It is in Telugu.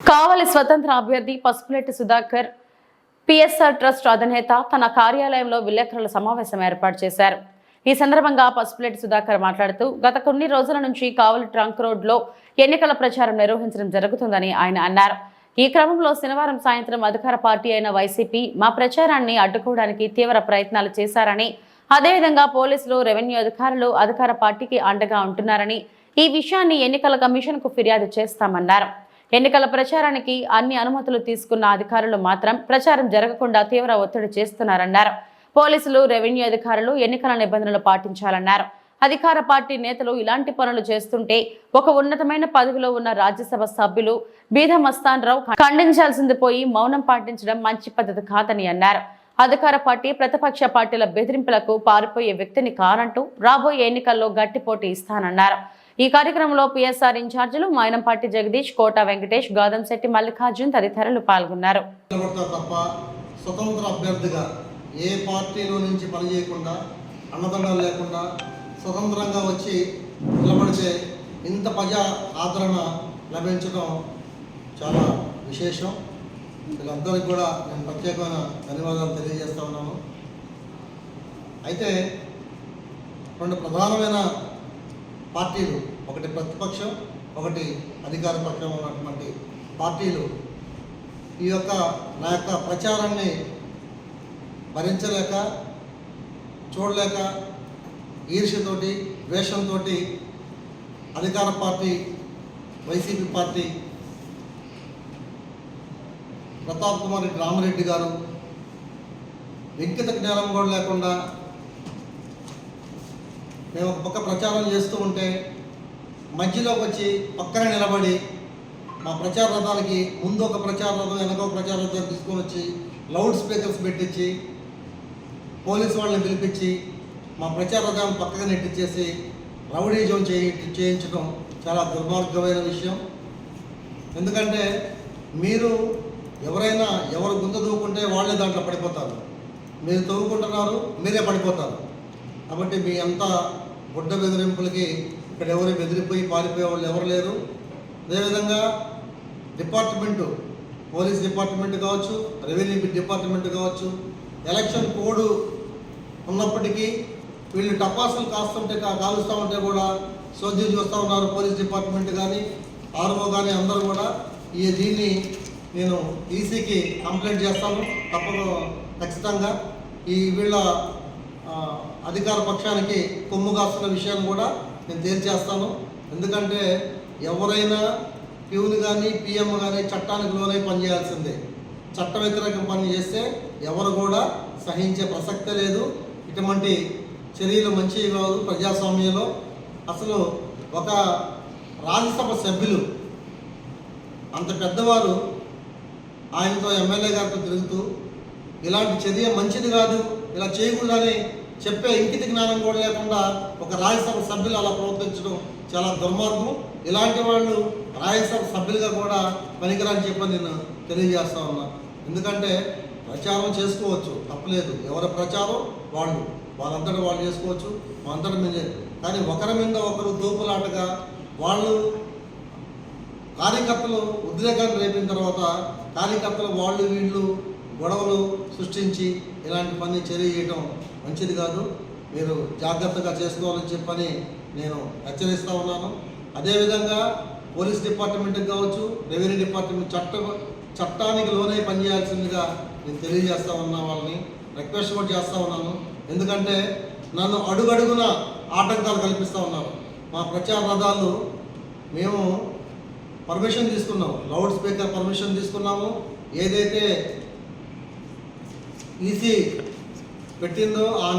కావలి స్వతంత్ర అభ్యర్థి పసుపులెట్టి సుధాకర్ పిఎస్ఆర్ ట్రస్ట్ అధినేత తన కార్యాలయంలో విలేకరుల సమావేశం ఏర్పాటు చేశారు. ఈ సందర్భంగా పసుపులెట్టి సుధాకర్ మాట్లాడుతూ గత కొన్ని రోజుల నుంచి కావలి ట్రంక్ రోడ్లో ఎన్నికల ప్రచారం నిర్వహించడం జరుగుతుందని ఆయన అన్నారు. ఈ క్రమంలో శనివారం సాయంత్రం అధికార పార్టీ అయిన వైసీపీ మా ప్రచారాన్ని అడ్డుకోవడానికి తీవ్ర ప్రయత్నాలు చేశారని అదేవిధంగా పోలీసులు రెవెన్యూ అధికారులు అధికార పార్టీకి అండగా ఉంటున్నారని ఈ విషయాన్ని ఎన్నికల కమిషన్కు ఫిర్యాదు చేస్తామన్నారు. ఎన్నికల ప్రచారానికి అన్ని అనుమతులు తీసుకున్న అధికారులు మాత్రం ప్రచారం జరగకుండా తీవ్ర ఒత్తిడి చేస్తున్నారన్నారు. పోలీసులు రెవెన్యూ అధికారులు ఎన్నికల నిబంధనలు పాటించాలన్నారు. అధికార పార్టీ నేతలు ఇలాంటి పనులు చేస్తుంటే ఒక ఉన్నతమైన పదవిలో ఉన్న రాజ్యసభ సభ్యులు బీద మస్తాన్ రావు ఖండించాల్సింది పోయి మౌనం పాటించడం మంచి పద్ధతి కాదని అన్నారు. అధికార పార్టీ ప్రతిపక్ష పార్టీల బెదిరింపులకు పారిపోయే వ్యక్తిని కానంటూ రాబోయే ఎన్నికల్లో గట్టి పోటీ ఇస్తానన్నారు. ఈ కార్యక్రమంలో పిఎస్ఆర్ ఇన్ఛార్జీలు మైనంపాటి జగదీష్ కోట వెంకటేష్ గౌతంశెట్టి మల్లికార్జున్ తదితరులు పాల్గొన్నారు. తప్ప స్వతంత్ర అభ్యర్థిగా ఏ పార్టీలో నుంచి పనిచేయకుండా అన్నదండలు లేకుండా స్వతంత్రంగా వచ్చి నిలబడితే ఇంత ప్రజా ఆదరణ లభించడం చాలా విశేషం. వీళ్ళందరికీ కూడా నేను ప్రత్యేకమైన ధన్యవాదాలు తెలియజేస్తా ఉన్నాను. అయితే రెండు ప్రధానమైన పార్టీలు ఒకటి ప్రతిపక్షం ఒకటి అధికార పక్షం ఉన్నటువంటి పార్టీలు. ఈ యొక్క నా యొక్క ప్రచారాన్ని భరించలేక చూడలేక ఈర్ష్యతోటి ద్వేషంతో అధికార party YCP party Pratap Kumar Reddy Ramareddy గారు వెంకిత జ్ఞానం కూడా లేకుండా మేము ఒక పక్క ప్రచారం చేస్తూ ఉంటే మధ్యలోకి వచ్చి పక్కన నిలబడి మా ప్రచార రథాలకి ముందు ఒక ప్రచార రథం వెనక ఒక ప్రచార రథం తీసుకొని వచ్చి లౌడ్ స్పీకర్స్ పెట్టించి పోలీసు వాళ్ళని పిలిపించి మా ప్రచార రథాన్ని పక్కగా నెట్టించేసి రౌడీజం చేయి చేయించడం చాలా దుర్మార్గమైన విషయం. ఎందుకంటే మీరు ఎవరైనా ఎవరు గుంత దూకుంటే వాళ్ళే దాంట్లో పడిపోతారు. మీరు తవ్వుకుంటున్నారు మీరే పడిపోతారు. కాబట్టి మీ అంతా గుడ్డ బెదిరింపులకి ఇక్కడ ఎవరు బెదిరిపోయి పారిపోయే వాళ్ళు ఎవరు లేరు. అదేవిధంగా డిపార్ట్మెంటు పోలీస్ డిపార్ట్మెంట్ కావచ్చు రెవెన్యూ డిపార్ట్మెంట్ కావచ్చు ఎలక్షన్ కోడ్ ఉన్నప్పటికీ వీళ్ళు టపాసులు కాస్తుంటే కాలుస్తూ ఉంటే కూడా సోద్యం చూస్తూ ఉన్నారు పోలీస్ డిపార్ట్మెంట్ కానీ ఆర్ఓ కానీ అందరూ కూడా. ఈ దీన్ని నేను ఈసీకి కంప్లైంట్ చేస్తాను. తప్పక ఖచ్చితంగా ఈ వీళ్ళ అధికార పక్షానికి కొమ్ము కాస్తున్న విషయాన్ని కూడా నేను తేల్చేస్తాను. ఎందుకంటే ఎవరైనా ప్యూన్ కానీ పిఎం కానీ చట్టానికి లోనై పనిచేయాల్సిందే చట్ట వ్యతిరేకం పని చేస్తే ఎవరు కూడా సహించే ప్రసక్తే లేదు. ఇటువంటి చర్యలు మంచివి కాదు ప్రజాస్వామ్యంలో. అసలు ఒక రాజ్యసభ సభ్యులు అంత పెద్దవారు ఆయనతో ఎమ్మెల్యే గారితో తిరుగుతూ ఇలాంటి చర్య మంచిది కాదు. ఇలా చేయకూడదని చెప్పే ఇంకిత జ్ఞానం కూడా లేకుండా ఒక రాజ్యసభ సభ్యులు అలా ప్రవర్తించడం చాలా దుర్మార్గం. ఇలాంటి వాళ్ళు రాజ్యసభ సభ్యులుగా కూడా పనికిరాని చెప్పని నేను తెలియజేస్తా ఉన్నా. ఎందుకంటే ప్రచారం చేసుకోవచ్చు తప్పలేదు. ఎవరి ప్రచారం? వాళ్ళు. వాళ్ళంతటా వాళ్ళు చేసుకోవచ్చు అంతటా మీద కానీ ఒకరి మీద ఒకరు దూపులాటగా వాళ్ళు కార్యకర్తలు ఉద్రేకాన్ని రేపిన తర్వాత కార్యకర్తలు వాళ్ళు వీళ్ళు గొడవలు సృష్టించి ఇలాంటి పని చర్య చేయడం మంచిది కాదు. మీరు జాగ్రత్తగా చేసుకోవాలని చెప్పని నేను హెచ్చరిస్తూ ఉన్నాను. అదేవిధంగా పోలీస్ డిపార్ట్మెంట్కి కావచ్చు రెవెన్యూ డిపార్ట్మెంట్ చట్ట చట్టానికి లోనే పనిచేయాల్సిందిగా నేను తెలియజేస్తా ఉన్నా వాళ్ళని. రిక్వెస్ట్ కూడా చేస్తూ ఉన్నాను. ఎందుకంటే నన్ను అడుగడుగున ఆటంకాలు కల్పిస్తూ ఉన్నారు. మా ప్రచార రథాలు మేము పర్మిషన్ తీసుకున్నాము. లౌడ్ స్పీకర్ పర్మిషన్ తీసుకున్నాము. ఏదైతే ఈసీ పెట్టిందో ఆ